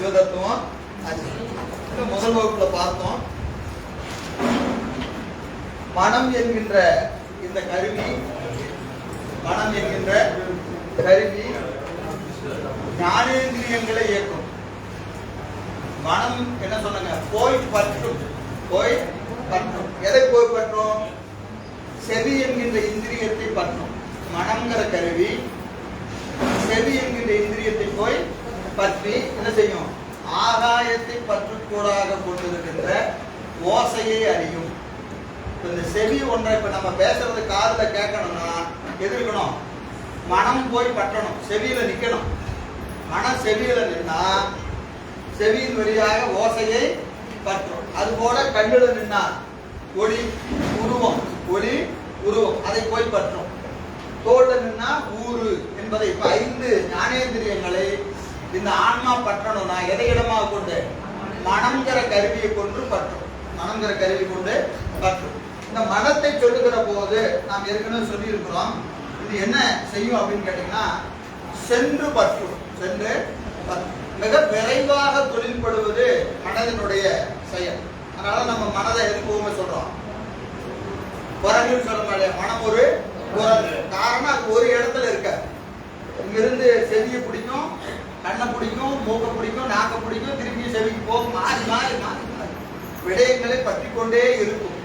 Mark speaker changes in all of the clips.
Speaker 1: சிவதத்துவம். முதல் வகுப்புல பார்த்தோம். மனம் என்கின்ற இந்த கருவி மனம் என்கின்ற கருவி ஞானேந்திரியங்களை இயக்கும். மனம் என்ன சொன்னாங்க? போய் பற்றும். போய் பற்றும். எதை போய் பற்றும்? செவி என்கின்ற இந்திரியத்தை பற்றும். மனம்ங்கிற கருவி செவி என்கின்ற இந்திரியத்தை போய் பற்றி என்ன செய்யும்? ஆகாயத்தை பற்றுக்கூடாக கொண்டிருக்கின்ற ஓசையை அறியும். இந்த செவி ஒன்றை இப்ப நம்ம பேசுறது காதுல கேட்கணும்னா எது இருக்கணும்? மனம் போய் பற்றணும் செவியில நிக்கணும். மனம் செவியில நின்னா செவியின் வழியாக ஓசையை பற்றும். அதுபோல கண்ணில் நின்னா ஒளி உருவம் ஒளி உருவம் அதை போய் பற்றும். தோல்ல நின்னா ஊரு என்பதை இப்ப ஐந்து ஞானேந்திரியங்களை இந்த ஆன்மா பற்றணும்னா எதை இடமாக கொண்டு? மனம்ங்கிற கருவியை கொண்டு பற்றும். மனம்ங்கிற கருவி கொண்டு பற்றும். இந்த மனத்தை சொல்லுகிற போது நாம் ஏற்கனவே சொல்லியிருக்கிறோம். இது என்ன செய்யும் அப்படின்னு கேட்டீங்கன்னா சென்று பற்றும். சென்று பற்றும். மிக விரைவாக தொழில்படுவது மனதினுடைய செயல். அதனால நம்ம மனதை எதுக்கு சொல்றோம்? குரங்குன்னு சொல்ல முடியாது. மனம் ஒரு குரங்கு காரணம் அது ஒரு இடத்துல இருக்க. இங்கிருந்து செடியை பிடிக்கும். கண்ணை பிடிக்கும் மூக்கை பிடிக்கும் நாக்க பிடிக்கும் திருப்பி செவிக்கு போகும் மாறி மாறி மாறி மாறி. விடயங்களை பற்றி கொண்டே இருக்கும்.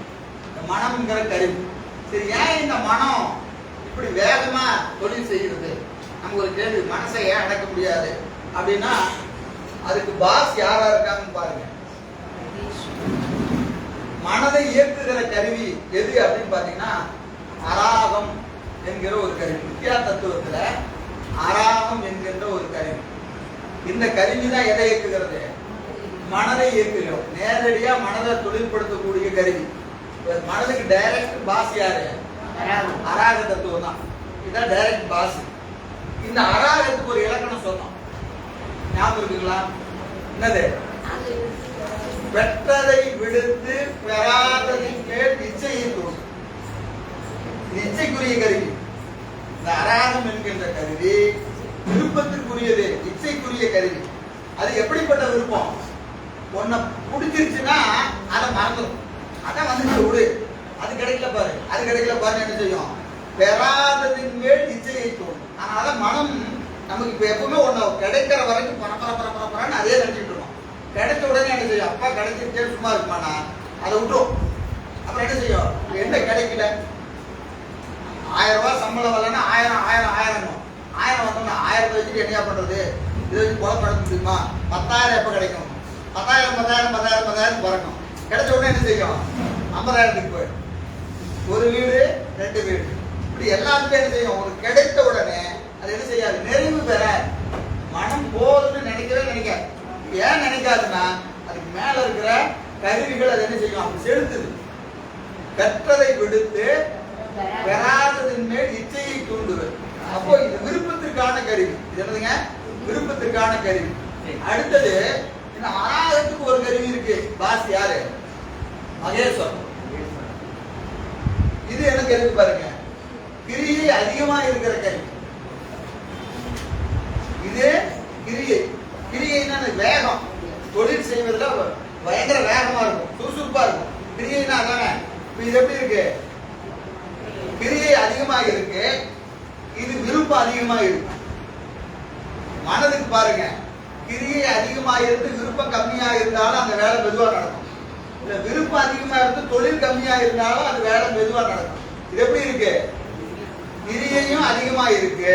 Speaker 1: இந்த மனம்ங்கிற கருவி. சரி ஏன் இந்த மனம் இப்படி வேகமா தொழில் செய்கிறது? நமக்கு ஒரு கேள்வி மனசை ஏன் அடக்க முடியாது? அப்படின்னா அதுக்கு பாஸ் யாரா இருக்காங்கன்னு பாருங்க. மனதை இயக்குகிற கருவி எது அப்படின்னு பாத்தீங்கன்னா அராகம் என்கிற ஒரு கருவி. வித்யா தத்துவத்துல அராகம் என்கின்ற ஒரு கருவி. இந்த கருவி தான் எதை இயக்குகிறது? மனதை இயக்குகிறோம். நேரடியா மனதை தொழில்படுத்தக்கூடிய கருவி. மனதுக்கு டைரக்ட் பாஸ் யாரு? அராக. தத்துவம் தான். இதான் டைரக்ட் பாஸ் இந்த அராகத்துக்கு ஒரு இலக்கணம் சொன்னோம். ஞாபகம் இருக்குங்களா? என்னது? பெற்றதை விடுத்து பெறாததின் மேல் இச்சையை தோணும் இச்சைக்குரிய கருவி. இந்த அராகம் என்கின்ற கருவி விருப்பத்திற்குரியது இச்சைக்குரிய கருவி. அது எப்படிப்பட்ட விருப்பம்? உன்னை பிடிச்சிருச்சுன்னா அதை மறந்துடும் அதான் வந்துட்டு விடு. அது கிடைக்கல பாரு. அது கிடைக்கல பாரு என்ன செய்யும்? பெறாததின் மேல் இச்சையை தோணும் அதனால மனம் நமக்கு இப்போ எப்பவுமே ஒன்று கிடைக்கிற வரைக்கும் பரப்பர பரப்பர பரன்னு அதே நினைச்சிட்டு இருக்கோம். கிடைச்ச உடனே என்ன செய்யும்? அப்பா கிடைச்சிருக்கே சும்மா இருக்குமாண்ணா? அதை விட்டுரும். அப்புறம் என்ன செய்யும்? என்ன கிடைக்கல? ஆயிரம் ரூபாய் சம்பளம் வரலன்னா ஆயிரம் ஆயிரம் ஆயிரம் ஆயிரம் வந்தோம்னா ஆயிரத்தை வச்சுட்டு என்னையா பண்றது? இதை வச்சு குழப்பம் நடத்த முடியுமா? பத்தாயிரம் எப்ப கிடைக்கும்? பத்தாயிரம் பத்தாயிரம் பத்தாயிரம் பத்தாயிரம் பிறக்கும். கிடைச்ச உடனே என்ன செய்யும்? ஐம்பதாயிரத்துக்கு போயிடும். ஒரு வீடு ரெண்டு வீடு. இப்படி எல்லாத்துக்கும் என்ன செய்யும்? ஒரு கிடைத்த உடனே அது என்ன செய்யாது? நிறைவு பெற. மனம் போதும்னு நினைக்கவே நினைக்காது. ஏன் நினைக்காதுன்னா அதுக்கு மேல இருக்கிற கருவிகள் அது என்ன செய்யும்? அப்படி செலுத்துது. பெற்றதை விடுத்து பெறாததின் மேல் இச்சையை தூண்டுவது. அப்போ இது விருப்பத்திற்கான கருவி இது என்னதுங்க? விருப்பத்திற்கான கருவி அடுத்தது இந்த அராகத்துக்கு ஒரு கருவி இருக்கு. பாஸ் யாரு? மகேஸ்வரம் இது என்ன கருவி பாருங்க? கிரியை அதிகமா இருக்கிற கருவி இது கிரியை. கிரியைன்னா வேகம். தொழில் செய்வதில் பயங்கர வேகமா இருக்கும். சுறுசுறுப்பா இருக்கும். கிரியைனா அதானே இது எப்படி இருக்கு? கிரியை அதிகமாக இருக்கு. இது விருப்பம் அதிகமா இருக்கும் மனதுக்கு பாருங்க கிரியை அதிகமா இருந்து விருப்பம் கம்மியா இருந்தாலும் அந்த வேலை மெதுவா நடக்கும். இல்ல விருப்பம் அதிகமா இருந்து தொழில் கம்மியா இருந்தாலும் அந்த வேலை மெதுவா நடக்கும். இது எப்படி இருக்கு? கிரியையும் அதிகமா இருக்கு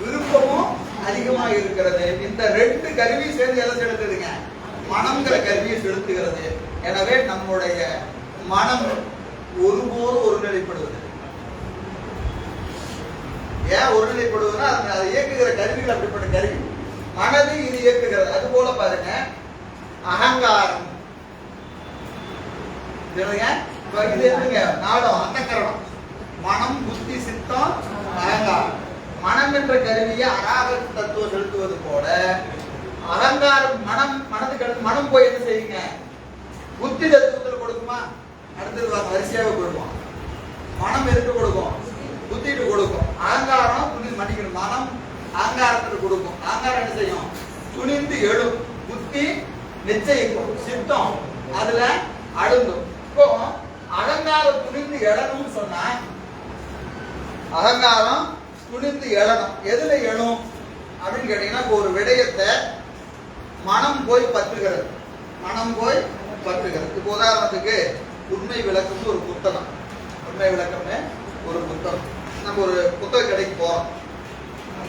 Speaker 1: விருப்பமும் அதிகமா இருக்கிறது இந்த ரெண்டு கருவி சேர்ந்து எதை செலுத்துதுங்க? மனம்ங்கிற கருவியை செலுத்துகிறது. எனவே நம்முடைய மனம் ஒருபோதும் ஒருநிலைப்படுவது ஏன் ஒருநிலைப்படுவதுன்னா அதை இயக்குகிற கருவிகள் அப்படிப்பட்ட கருவி. மனது இது இயக்குகிறது. அது போல பாருங்க. அகங்காரம். இது என்னங்க நாடம் அந்த மனம் புத்தி சித்தம் அகங்காரம். மனம் என்ற கருவியை அராக தத்துவம் செலுத்துவது போல அகங்காரம் மனம் மனதுக்கு அடுத்து மனம் போய் என்ன செய்யுங்க? புத்தி தத்துவத்தில் கொடுக்குமா? அடுத்தது வரிசையாக கொடுக்கும் மனம் எதுக்கு கொடுக்கும் புத்திட்டு கொடுக்கும் அகங்காரம் துணி மன்னிக்கணும் மனம் அகங்காரத்துக்கு கொடுக்கும் அகங்காரம் என்ன செய்யும் துணிந்து எழும். புத்தி நிச்சயிக்கும். சித்தம். அதுல அழுந்தும் இப்போ அகங்காரம் துணிந்து எழணும்னு சொன்னா அகங்காரம் துணிந்து எழணும். எதுல எழும்? அப்படின்னு கேட்டீங்கன்னா இப்போ ஒரு விடயத்தை மனம் போய் பற்றுகிறது. மனம் போய் பற்றுகிறது. இப்போ உதாரணத்துக்கு உண்மை விளக்கம்னு ஒரு புத்தகம். உண்மை விளக்கம்னு ஒரு புத்தகம். நம்ம ஒரு புத்தக கடைக்கு போறோம்.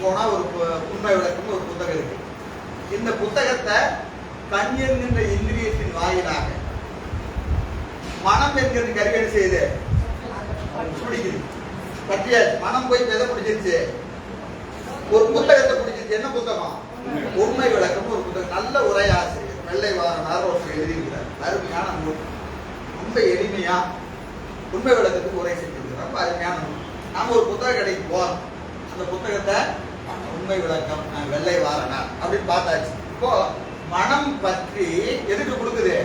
Speaker 1: போனா ஒரு உண்மை விளக்கம்னு ஒரு புத்தகம் இருக்கு. இந்த புத்தகத்தை கண் என்கின்ற இந்திரியத்தின் வாயிலாக மனம் என்கிற கருவியல் செய்து பிடிக்குது பற்றிய? மனம் போய் எதை பிடிச்சிருச்சு. ஒரு புத்தகத்தை பிடிச்சிருச்சு. என்ன புத்தகம்? உண்மை விளக்கம் ஒரு புத்தகம். நல்ல உரையாசிரியர் வெள்ளை வாரனார் ஒருத்தர் எழுதியிருக்கிறார். அருமையான நூல். ரொம்ப எளிமையா உண்மை விளக்கத்துக்கு உரை செஞ்சிருக்கிறார். ரொம்ப அருமையான நூல். நாம ஒரு புத்தக கடைக்கு போறோம் அந்த புத்தகத்தை உண்மை விளக்கம் வெள்ளை வாரனார் அப்படின்னு பார்த்தாச்சு. இப்போ மனம் பற்றி எதுக்கு கொடுக்குது?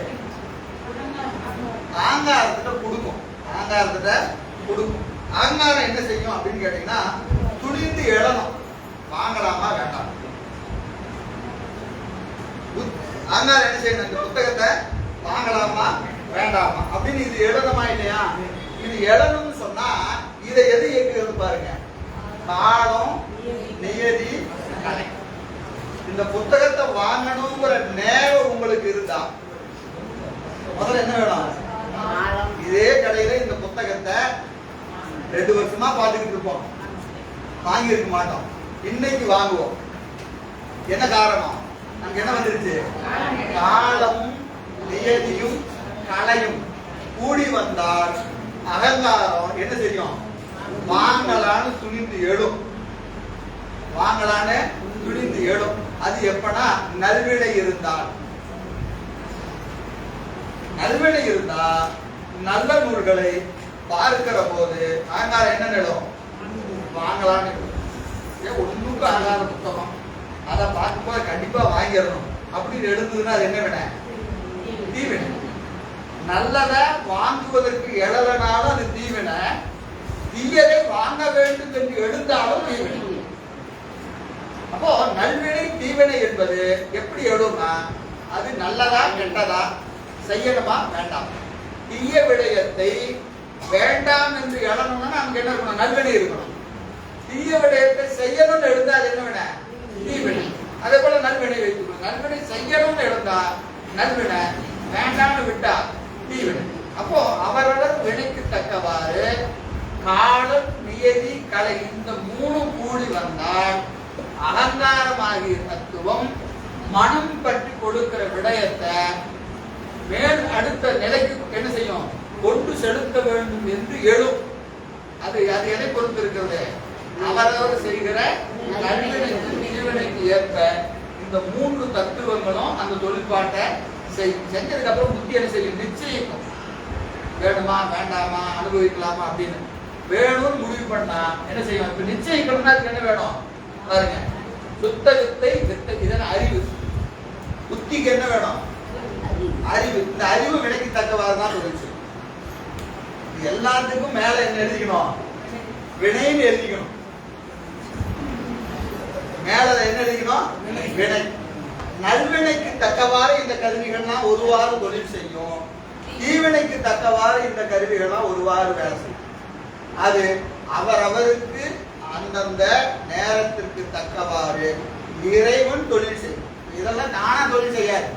Speaker 1: ஆங்காரத்திட்ட கொடுக்கும். ஆங்காரத்திட்ட கொடுக்கும். ஆங்காரம் என்ன செய்யும் அப்படின்னு கேட்டீங்கன்னா துணிந்து எழணும். வாங்கலாமா வேண்டாம்? ஆங்காரம் என்ன செய்யணும்? இந்த புத்தகத்தை வாங்கலாமா வேண்டாமா? அப்படின்னு இது எழுதமா இல்லையா? இது எழணும்னு சொன்னா இதை எது இயக்குகிறது பாருங்க? காலம் நியதி. கலை இந்த புத்தகத்தை வாங்கணுங்கிற நேரம் உங்களுக்கு இருந்தா. முதல்ல என்ன வேணும்? இதே கடையில இந்த புத்தகத்தை ரெண்டு வருஷமா பார்த்துக்கிட்டு இருப்போம். வாங்கி இருக்க மாட்டோம். இன்னைக்கு வாங்குவோம். என்ன காரணம்? நமக்கு என்ன வந்துருச்சு? காலமும் நியதியும் கலையும் கூடி வந்தால் அகங்காரம் என்ன செய்யும் வாங்கலான்னு துணிந்து எழும். வாங்கலான்னு துணிந்து எழும். அது எப்பனா நல்விடை இருந்தால். நல்விடை இருந்தா நல்ல நூல்களை பார்க்கிற போது அகங்காரம் என்ன நிலம் வாங்கலான்னு ஏன் ஒண்ணுக்கு ஆகாத புத்தகம் அதை பார்க்கும்போது கண்டிப்பா வாங்கிடணும். அப்படின்னு எழுந்ததுன்னா அது என்ன வினை? தீவினை நல்லதை வாங்குவதற்கு எழலனாலும் அது தீவினை தீயதை வாங்க வேண்டும் என்று எழுந்தாலும் தீவினை அப்போ நல்வினை தீவினை என்பது எப்படி எழும்னா அது நல்லதா கெட்டதா? செய்யணுமா? வேண்டாம். தீய விடயத்தை வேண்டாம் என்று எழணும்னா நமக்கு என்ன இருக்கணும்? நல்வினை இருக்கணும். தீய விடயத்தை செய்யணும்னு எழுந்தா அது என்ன வினை? தீவினை. அதே போல நல்வினை வைத்துக்கணும் நல்வினை செய்யணும்னு எழுந்தா நல்வினை வேண்டாம்னு விட்டா தீவினை. அப்போ அவரவர் வினைக்கு தக்கவாறு காலம் நியதி கலை இந்த மூணு கூடி வந்தால் அகங்காரமாகிய தத்துவம் மனம் பற்றி கொடுக்கிற விடயத்தை மேல் அடுத்த நிலைக்கு என்ன செய்யும்? கொண்டு செலுத்த வேண்டும் என்று எழும். அது அது எதை பொறுத்து இருக்கிறது? அவரவர் செய்கிற நல்வினைக்கு தீவினைக்கு ஏற்ப இந்த மூன்று தத்துவங்களும் அந்த தொழிற்பாட்டை செய் செஞ்சதுக்கு அப்புறம் புத்தி என்ன செய்யும்? நிச்சயிக்கும். வேணுமா வேண்டாமா அனுபவிக்கலாமா அப்படின்னு வேணும்னு முடிவு பண்ணா என்ன செய்யும்? இப்ப நிச்சயிக்கணும்னா அதுக்கு என்ன வேணும்? பாருங்க. சுத்த வித்தை இதன் அறிவு? புத்திக்கு என்ன வேணும்? அறிவு. இந்த அறிவு விலைக்கு தக்கவாறு தான் சொல்லிச்சு எல்லாத்துக்கும் மேல என்ன எழுதிக்கணும்? வினைன்னு எழுதிக்கணும். மேல என்ன எழுதிக்கணும்? வினை. நல்வினைக்கு தக்கவாறு இந்த கருவிகள்லாம் ஒருவாறு தொழில் செய்யும். தீவினைக்கு தக்கவாறு இந்த கருவிகள்லாம் ஒருவாறு வேலை செய்யும். அது அவரவருக்கு அந்தந்த நேரத்திற்கு தக்கவாறு இறைவன் தொழில் செய்யும். இதெல்லாம் நானா தொழில் செய்யாது.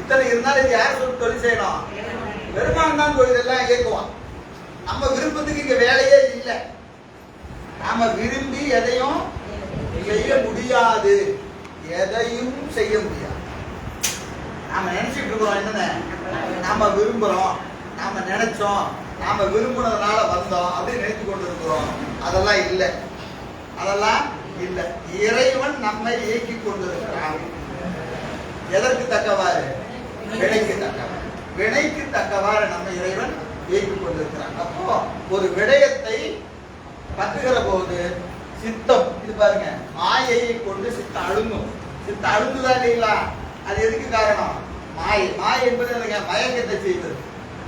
Speaker 1: இத்தனை இருந்தாலும் இது யார் சொல்லி தொழில் செய்யணும்? பெருமான் தான் தொழில் எல்லாம் இயக்குவான். நம்ம விருப்பத்துக்கு இங்க வேலையே இல்லை. நாம விரும்பி எதையும் செய்ய முடியாது. எதையும் செய்ய முடியாது. நாம நினைச்சிட்டு இருக்கிறோம் என்னென்ன? நாம விரும்புறோம். நாம நினைச்சோம். நாம விரும்புனதுனால வந்தோம் அப்படின்னு நினைத்து கொண்டு இருக்கிறோம் அதெல்லாம் இல்லை. அதெல்லாம் இல்லை. இறைவன் நம்மை இயக்கி கொண்டிருக்கிறான். எதற்கு தக்கவாறு? வினைக்கு தக்கவாறு. வினைக்கு தக்கவாறு நம்ம இறைவன் இயக்கி கொண்டிருக்கிறான். அப்போ ஒரு விடயத்தை பற்றுகிற போது சித்தம் இது பாருங்க மாயையை கொண்டு சித்தம் அழுங்கும். சித்தம் அழுங்குதா இல்லைங்களா? அது எதுக்கு காரணம்? மாயை. மாய என்பது எனக்கு மயக்கத்தை செய்வது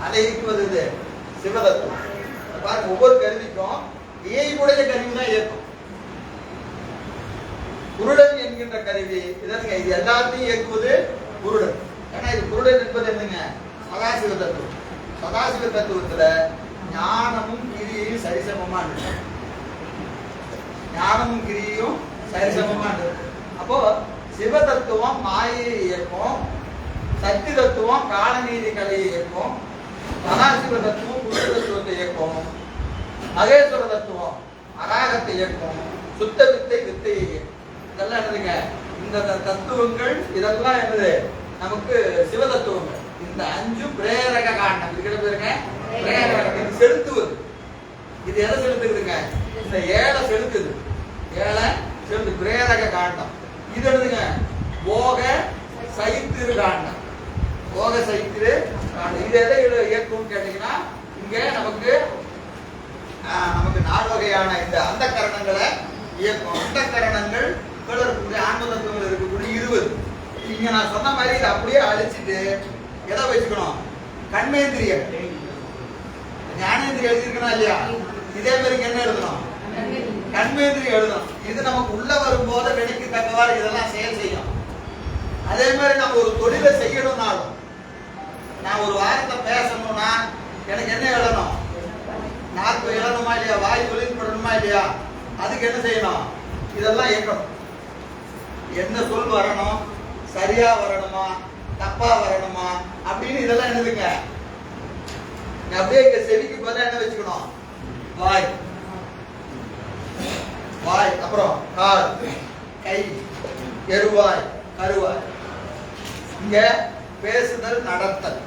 Speaker 1: அதை இயக்குவது இது. சிவதத்துவம். பாருங்க ஒவ்வொரு கருவிக்கும் இயைபுடைய கருவி தான் இயக்கம். குருடன் என்கின்ற கருவி இதனுங்க இது எல்லாத்தையும் இயக்குவது குருடன். ஏன்னா இது குருடன் என்பது என்னங்க? சதாசிவ தத்துவம். சதாசிவ தத்துவத்துல ஞானமும் கிரியையும் சரிசமமா இருக்கு ஞானமும் கிரியையும் சரிசமமா இருக்கு அப்போ சிவ தத்துவம் மாயை இயக்கம் சக்தி தத்துவம் காலநீதி கலையை இயக்கம் சதாசிவ தத்துவம் குரு தத்துவத்தை இயக்கம். மகேஸ்வர தத்துவம் அராகத்தை இயக்கும் சுத்த வித்தை வித்தை இதெல்லாம் என்னதுங்க? இந்த தத்துவங்கள் இதெல்லாம் என்னது? நமக்கு சிவ தத்துவங்கள் இந்த அஞ்சு பிரேரக காண்டம். இது பேருங்க? பிரேரகம் இது செலுத்துவது. இது எதை செலுத்துக்குதுங்க இந்த ஏழை செலுத்துது. ஏழை செலுத்து பிரேரக காண்டம். இது என்னதுங்க? போக சைத்திரு காண்டம். போக சைத்திரு காண்டம். இது எதை இழு- இயக்கும்னு கேட்டீங்கன்னா இங்க நமக்கு நமக்கு நாலு வகையான இந்த அந்த கரணங்களை இயக்கும். அந்த கரணங்கள் இருக்கக்கூடிய ஆன்மதத்துவங்கள் இருக்கக்கூடிய இருபது. இங்க நான் சொன்ன மாதிரி இதை அப்படியே அழிச்சிட்டு எதை வச்சுக்கணும்? கண்மேந்திரிய ஞானேந்திரி எழுதியிருக்கணும் இல்லையா? இதே மாதிரி என்ன எழுதணும்? கண்மேந்திரி எழுதணும். இது நமக்கு உள்ள வரும்போது வினைக்கு தக்கவாறு இதெல்லாம் செயல் செய்யும். அதே மாதிரி நம்ம ஒரு தொழிலை செய்யணும்னாலும் நான் ஒரு வாரத்தை பேசணும்னா எனக்கு என்ன எழுதணும் படணுமா இல்லையா? வாய் தொழில்படணுமா இல்லையா? அதுக்கு என்ன செய்யணும்? இதெல்லாம் இயக்கணும். என்ன சொல் வரணும்? சரியா வரணுமா? தப்பா வரணுமா? அப்படின்னு இதெல்லாம் என்னதுங்க? அப்படியே இங்க செவிக்கு பதிலாக என்ன வச்சுக்கணும்? வாய். வாய். அப்புறம் கால். கை. எருவாய். கருவாய். இங்க பேசுதல் நடத்தல்.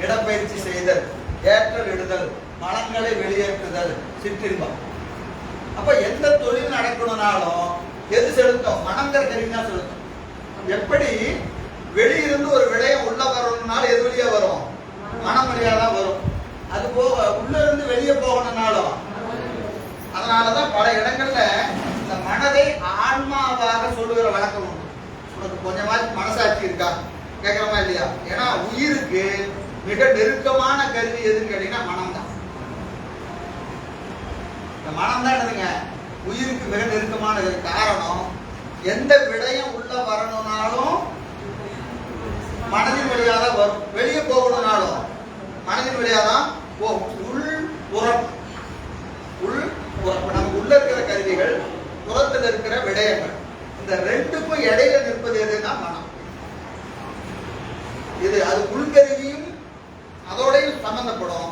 Speaker 1: இடப்பயிற்சி செய்தல் ஏற்றல் இடுதல். மனங்களை வெளியேற்றுதல் சிற்றின்பம். அப்ப எந்த தொழில் நடக்கணும்னாலும் எது செலுத்தும்? மனங்கிற கருவி தான் செலுத்தும். எப்படி? வெளியிருந்து ஒரு விலையை உள்ள வரணும்னாலும் எது வழியா வரும்? மனம் வழியா தான் வரும். அது போக உள்ள இருந்து வெளியே போகணும்னாலும். அதனாலதான் பல இடங்கள்ல இந்த மனதை ஆன்மாவாக சொல்லுகிற வழக்கம் உண்டு. உனக்கு கொஞ்சமாச்சு மனசாட்சி இருக்கா? கேட்கறமா இல்லையா? ஏன்னா உயிருக்கு மிக நெருக்கமான கருவி எதுன்னு கேட்டீங்கன்னா மனம். இந்த மனம் தான் என்னதுங்க? உயிருக்கு மிக நெருக்கமானது. காரணம் எந்த விடயம் உள்ள வரணும்னாலும் மனதின் வழியாக தான் வரும். வெளியே போகணும்னாலும் மனதின் வழியாக தான் போகும். உள் புறம் உள் புறம் இப்ப நமக்கு உள்ள இருக்கிற கருவிகள் புறத்தில் இருக்கிற விடயங்கள். இந்த ரெண்டுக்கும் இடையில நிற்பது எதுன்னா மனம். இது அது உள்கருவியும் அதோடையும் சம்பந்தப்படும்.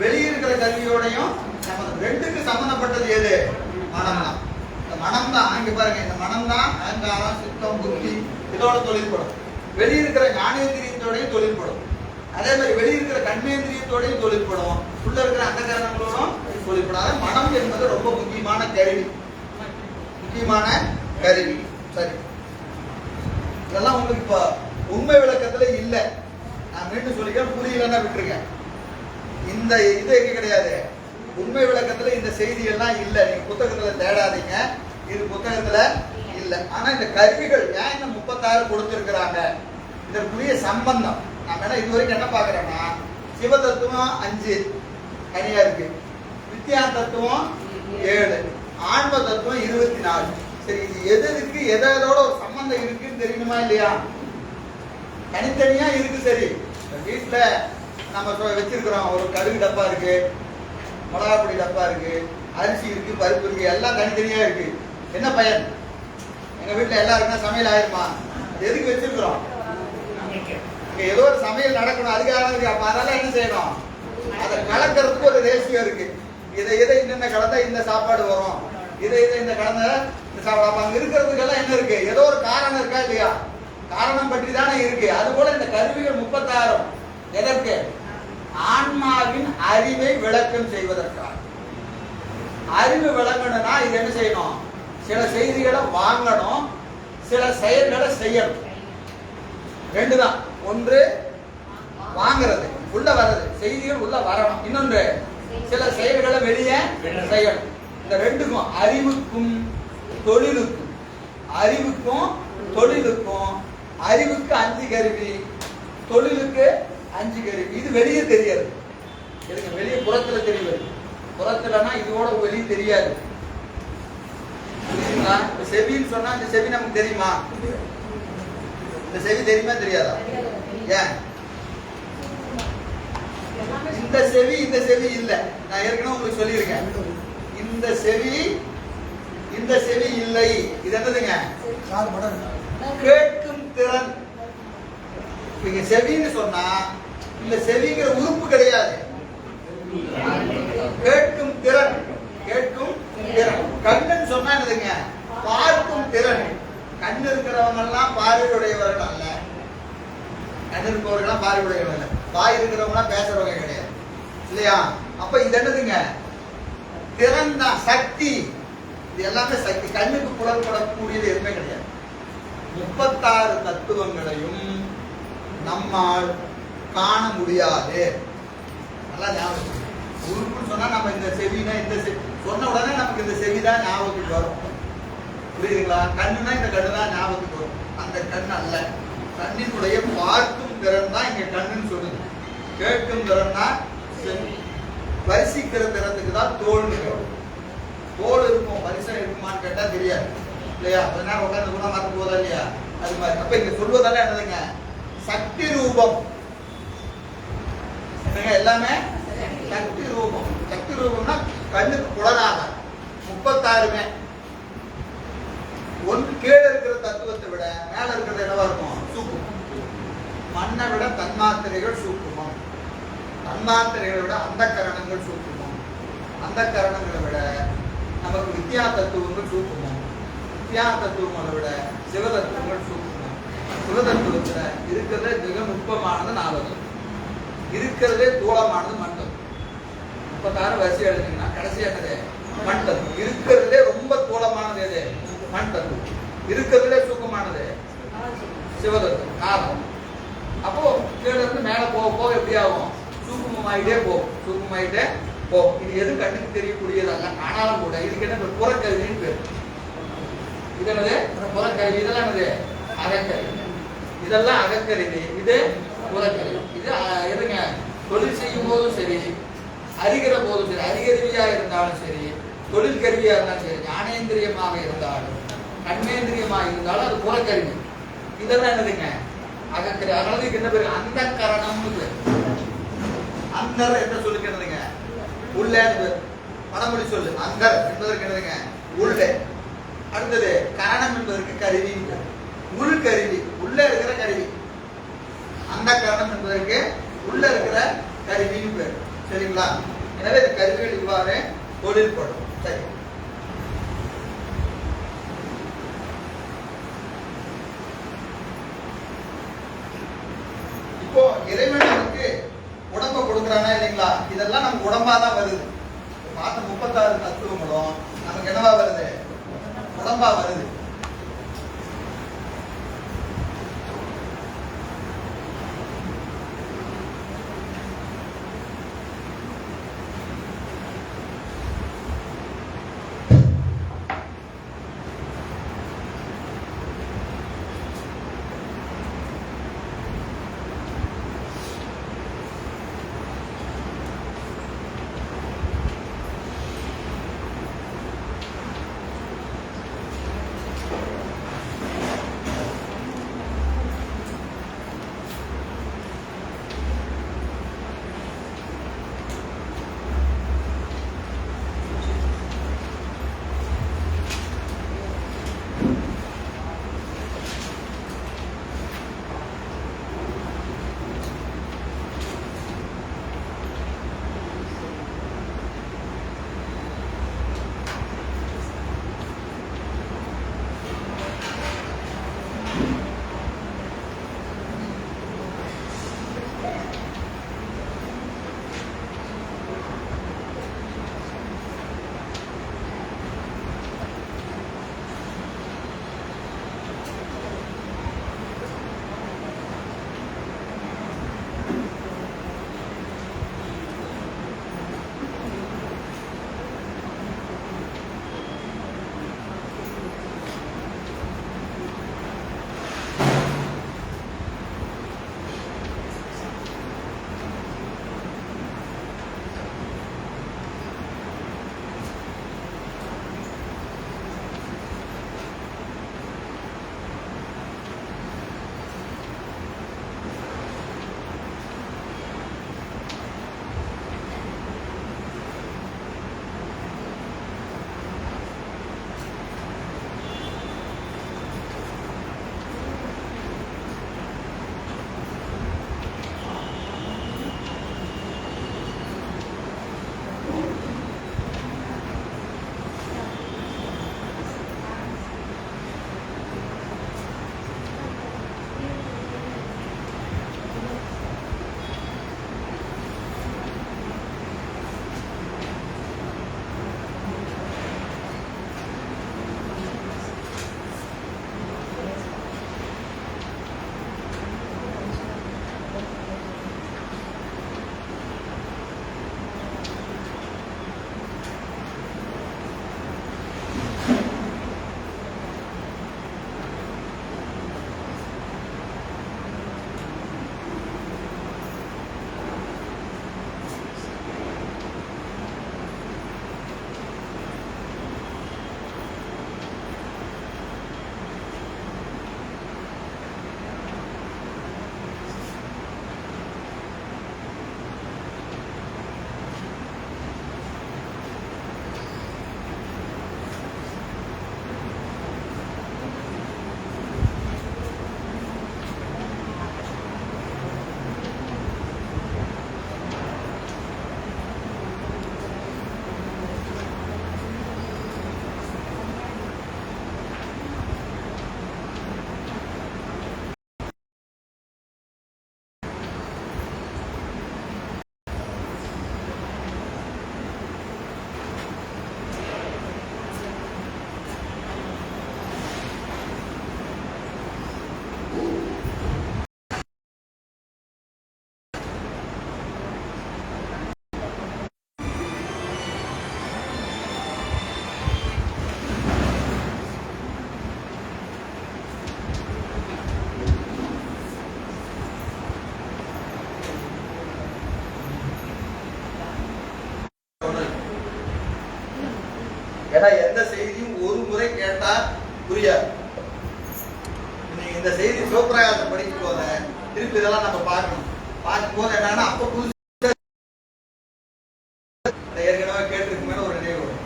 Speaker 1: வெளியிருக்கிற கருவியோடையும் ரெண்டுக்கு சம்பந்தப்பட்டது எது? மனம் தான் இந்த மனம் தான் இங்க பாருங்க இந்த மனம் தான் அகங்காரம் சித்தம் புத்தி இதோட தொழில்படும். வெளியிருக்கிற ஞானேந்திரியத்தோடையும் தொழில்படும். அதே மாதிரி வெளியிருக்கிற கண்மேந்திரியத்தோடையும் தொழில்படும். உள்ள இருக்கிற அந்த கரணங்களோடும் தொழில்படும். அதாவது மனம் என்பது ரொம்ப முக்கியமான கருவி. முக்கியமான கருவி. சரி. இதெல்லாம் உங்களுக்கு இப்போ உண்மை விளக்கத்துல இல்லை. நான் மீண்டும் சொல்லிக்கிறேன் புரியலன்னா விட்டுருக்கேன் இந்த இது எங்க கிடையாது? உண்மை விளக்கத்துல இந்த செய்தி எல்லாம் இல்ல. நீங்க புத்தகத்துல தேடாதீங்க. இது புத்தகத்துல இல்ல. ஆனா இந்த கருவிகள் ஏன் இந்த முப்பத்தாறு கொடுத்திருக்கிறாங்க? இதற்குரிய சம்பந்தம். நம்ம என்ன இது வரைக்கும் என்ன பாக்குறோம்னா சிவ தத்துவம் அஞ்சு. தனியா இருக்கு. வித்யா தத்துவம் ஏழு. ஆன்ம தத்துவம் இருபத்தி நாலு சரி இது எது இருக்கு? எதோட ஒரு சம்பந்தம் இருக்குன்னு தெரியணுமா இல்லையா? தனித்தனியா இருக்கு சரி. வீட்டுல நம்ம வச்சிருக்கிறோம். ஒரு கடுகு டப்பா இருக்கு. மிளகாப்பொடி டப்பா இருக்கு அரிசி இருக்கு பருப்பு இருக்கு எல்லாம் தனித்தனியா இருக்கு. என்ன பயன்? எங்க வீட்டுல எல்லாருக்குமே சமையல் ஆயிருமா? எதுக்கு வச்சிருக்கிறோம்? இங்க ஏதோ ஒரு சமையல் நடக்கணும் அதுக்காக இருக்கு. அப்ப அதெல்லாம் என்ன செய்யணும்? அதை கலக்கிறதுக்கு ஒரு ரேஷியோ இருக்கு. இதை இதை என்னென்ன கலந்தா இந்த சாப்பாடு வரும். இதை இதை இந்த கலந்த இந்த சாப்பாடு அப்ப அங்க இருக்கிறதுக்கெல்லாம் என்ன இருக்கு? ஏதோ ஒரு காரணம் இருக்கா இல்லையா? காரணம் பற்றி தானே இருக்கு. அது போல இந்த கருவிகள் முப்பத்தாயிரம். எதற்கு? ஆன்மாவின் அறிவை விளக்கம் செய்வதற்காக. அறிவு விளங்கணும்னா இது என்ன செய்யணும்? சில செய்திகளை வாங்கணும். சில செயல்களை செய்யணும். ரெண்டு தான் ஒன்று வாங்குறது. உள்ள வர்றது. செய்திகள் உள்ள வரணும். இன்னொன்று சில செயல்களை வெளியே செய்யணும். இந்த ரெண்டுக்கும் அறிவுக்கும் தொழிலுக்கும். அறிவுக்கும் தொழிலுக்கும். அறிவுக்கு அஞ்சு கருவி தொழிலுக்கு அஞ்சு கருவி இது வெளியே தெரியாது. எதுக்கு வெளியே புறத்துல தெரியாது. புறத்துலனா இதோட வெளியே தெரியாது. செவின்னு சொன்னா இந்த செவி நமக்கு தெரியுமா? இந்த செவி தெரியுமா தெரியாதா? ஏன்? இந்த செவி இந்த செவி இல்ல. நான் ஏற்கனவே உங்களுக்கு சொல்லியிருக்கேன். இந்த செவி இந்த செவி இல்லை. இது என்னதுங்க? கேட்கும் திறன். நீங்க செவின்னு சொன்னா இந்த செவிங்கிற உறுப்பு கிடையாது. கேட்கும் திறன் கேட்கும் திறன். கண்ணுன்னு சொன்னா என்னதுங்க? பார்க்கும் திறன். கண் இருக்கிறவங்க எல்லாம் பார்வையுடையவர்கள் அல்ல. கண் இருப்பவர்கள் எல்லாம் பார்வையுடையவர்கள் அல்ல. வாய் இருக்கிறவங்க எல்லாம் பேசுறவங்க கிடையாது. இல்லையா? அப்ப இது என்னதுங்க? திறன் தான் சக்தி. இது எல்லாமே சக்தி. கண்ணுக்கு புலப்படக்கூடியது எதுவுமே கிடையாது. முப்பத்தாறு தத்துவங்களையும் நம்மால் காண முடியாது. நல்லா ஞாபகம் வச்சுக்கோங்க. உறுப்புன்னு சொன்னா நம்ம இந்த செவினா இந்த செவி சொன்ன உடனே நமக்கு இந்த செவி தான் ஞாபகத்துக்கு வரும். புரியுதுங்களா? கண்ணுனா இந்த கண்ணு தான் ஞாபகத்துக்கு வரும். அந்த கண் அல்ல. கண்ணினுடைய பார்க்கும் திறன் தான் இங்க கண்ணுன்னு சொல்லுது. கேட்கும் திறன் தான் செவி. வரிசிக்கிற திறத்துக்கு தான் தோல்னு தோல் இருக்கும் வரிசை இருக்குமான்னு கேட்டா தெரியாது. இல்லையா? கொஞ்ச நேரம் உட்கார்ந்து கூட மறந்து போதா இல்லையா? அது மாதிரி. அப்ப இங்க சொல்வதெல்லாம் என்னதுங்க? சக்தி ரூபம் எல்லாமே? சக்தி ரூபம் சக்தி ரூபம்னா கண்ணுக்கு புலனாக. முப்பத்தாறுமே. ஒன்று கீழே இருக்கிற தத்துவத்தை விட மேல இருக்கிறது என்னவா இருக்கும்? சூக்குமம். மண்ணை விட தன்மாத்திரைகள் சூக்குமம். தன்மாத்திரைகளை விட அந்த கரணங்கள் சூக்குமம். அந்த கரணங்களை விட நமக்கு வித்யா தத்துவங்கள் சூக்குமம். வித்யா தத்துவங்களை விட தத்துவங்கள் சூக்குமம். சிவதத்துவத்துல இருக்கிறதே மிக நுட்பமானது நாலு இருக்கிறதே தூளமானது மண்டல். முப்பத்தாறு வரிசை எழுதிங்கன்னா கடைசியா என்னது? மண்டல். இருக்கிறதுலே ரொம்ப தூளமானது எது? மண்டல். இருக்கிறதுலே சுகமானது? சிவதத்து நாகம் அப்போ கீழே இருந்து மேல போக போக எப்படி ஆகும்? சூக்குமமாயிட்டே போகும். சூக்குமாயிட்டே போகும். இது எது கண்ணுக்கு தெரியக்கூடியதல்ல? ஆனாலும் கூட இதுக்கு என்ன புறக்கருவின்னு பேர். இது என்னது? புறக்கருவி இதெல்லாம் என்னது? அகக்கருவி இதெல்லாம் அகக்கருவி. இது புறக்கருவி இது எதுங்க? தொழில் செய்யும் போதும் சரி அறிகிற போதும் சரி அறிகருவியா இருந்தாலும் சரி தொழில் கருவியா இருந்தாலும் சரி ஞானேந்திரியமாக இருந்தாலும் கண்மேந்திரியமாக இருந்தாலும் அது புறக்கருவி இதெல்லாம் என்னதுங்க? அகக்கரு. அதனால என்ன பேரு? அந்த கரணம்னு பேரு. அந்தர் என்ன சொல்லுங்க என்னதுங்க? உள்ளேன்னு பழமொழி சொல்லு. அந்தர் என்பதற்கு என்னதுங்க? உள்ளே. அடுத்தது கரணம் என்பதற்கு கருவி உள் கருவி உள்ள இருக்கிற கருவி. அந்த கரணம் என்பதற்கு உள்ள இருக்கிற கருவின்னு பேர். சரிங்களா? எனவே இந்த கருவிகள் இவ்வாறு தொழில்படும். ஏன்னா எந்த செய்தியும் ஒரு முறை கேட்டா புரியாது. நீங்க இந்த செய்தி சிவபிரகாசம் படிக்கும் போத திருப்பி இதெல்லாம் நம்ம பார்க்கணும். பார்க்கும் போது என்னன்னா அப்ப புதுசா ஏற்கனவே கேட்டிருக்கு மேல ஒரு நினைவு வரும்.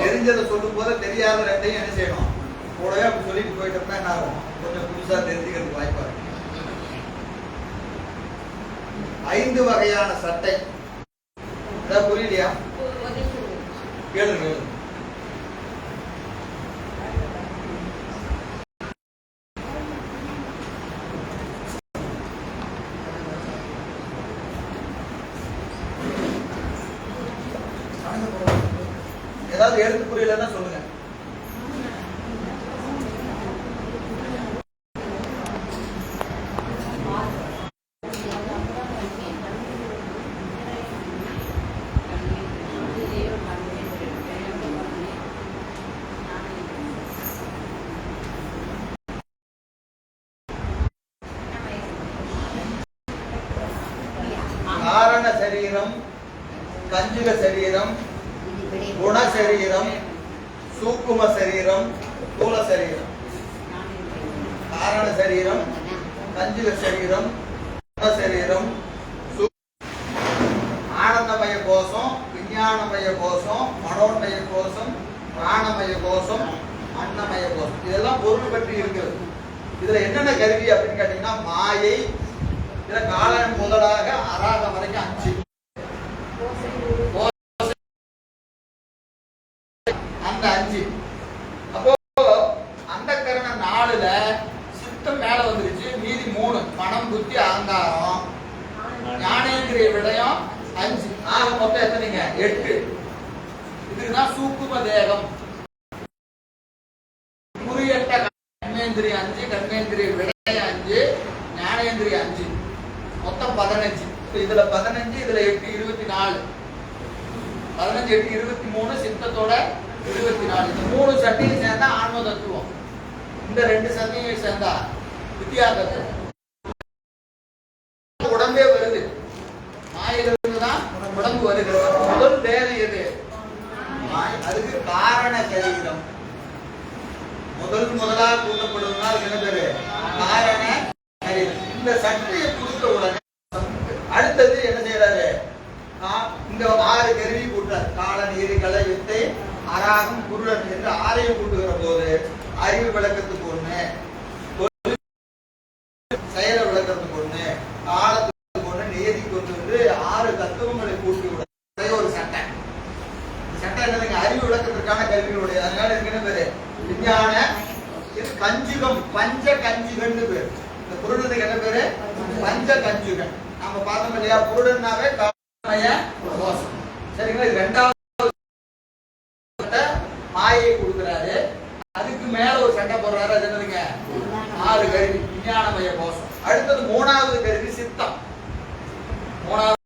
Speaker 1: தெரிஞ்சதை சொல்லும் போது தெரியாத ரெண்டையும் என்ன செய்யணும்? கூடவே அப்படி சொல்லிட்டு போயிட்டோம்னா என்ன ஆகும்? கொஞ்சம் புதுசா தெரிஞ்சுக்கிறதுக்கு வாய்ப்பா இருக்கு ஐந்து வகையான சட்டை. புரியலையா? கேளுங்க கேளுங்க ஏதாவது எழுத்து புரியலன்னா சொல்லுங்க காரண சரீரம் கஞ்சுக சரீரம் குண சரீரம் சூக்கும சரீரம் ஸ்தூல சரீரம். காரண சரீரம் கஞ்சுக சரீரம் குண சரீரம் ஆனந்தமய கோஷம் விஞ்ஞானமய கோஷம் மனோன்மய கோஷம் பிராணமய கோஷம் அன்னமய கோஷம். இதெல்லாம் பொருள் பற்றி இருக்கிறது. இதுல என்னென்ன கருவி அப்படின்னு கேட்டீங்கன்னா மாயை இதுல காலன் முதலாக அராகம் வரைக்கும் அஞ்சு அந்த அஞ்சு அப்போ அந்த கரண நாலுல சித்தம் மேல வந்துருச்சு. மீதி மூணு. மனம் புத்தி அகங்காரம். ஞானேந்திரிய விடயம் அஞ்சு. ஆக மொத்தம் எத்தனைங்க? எட்டு. இதுதான் சூக்கும தேகம். குறியட்ட கர்மேந்திரிய அஞ்சு கர்மேந்திரிய விடயம் அஞ்சு ஞானேந்திரிய அஞ்சு. மொத்தம் பதினஞ்சு. இதுல பதினஞ்சு இதுல எட்டு இருபத்தி நாலு. பதினஞ்சு எட்டு இருபத்தி மூணு சித்தத்தோட இருபத்தி நாலு. இந்த மூணு சட்டையும் சேர்ந்தா ஆன்ம தத்துவம். இந்த ரெண்டு சந்தையும் சேர்ந்தா வித்தியாசத்தை. உடம்பே வருது. மாயிலிருந்து தான் உடம்பு வருகிறது. முதல் தேவை எது? மாய் அதுக்கு காரண சரீரம். முதல் முதலாக கூட்டப்படுவதுனா என்ன பேரு? காரண சரீரம். இந்த சக்தியை கொடுத்த உடனே அடுத்தது என்ன செய்யறாரு இந்த ஆறு கருவி கூட்டுறார் கால நீர் கலை வித்தை அராகம் குருடன் என்று ஆறையும் கூட்டுகிற போது அறிவு விளக்கத்துக்கு ஒண்ணு செயலை செயல விளக்கத்துக்கு ஒண்ணு காலத்துக்கு ஒண்ணு நியதிக்கு ஒண்ணு வந்து ஆறு தத்துவங்களை கூட்டி விட ஒரே ஒரு சட்டை. இந்த சட்டை என்னதுங்க அறிவு விளக்கத்திற்கான கல்வியுடைய அதனால இதுக்கு என்ன பேரு? விஞ்ஞான இது கஞ்சுகம் பஞ்ச கஞ்சுகன்னு பேரு. இந்த புருடனுக்கு என்ன பேரு? பஞ்ச கஞ்சுகன். நம்ம பார்த்தோம் இல்லையா? புருடன்னாவே காமய தோஷம். சரிங்களா? இது ரெண்டாவது சட்டை மாயை கொடுக்குறாரு அதுக்கு மேல ஒரு சட்டை போடுறாரு அது என்னதுங்க ஆறு கருவி விஞ்ஞானமய கோஷம். அடுத்தது மூணாவது கருவி சித்தம். மூணாவது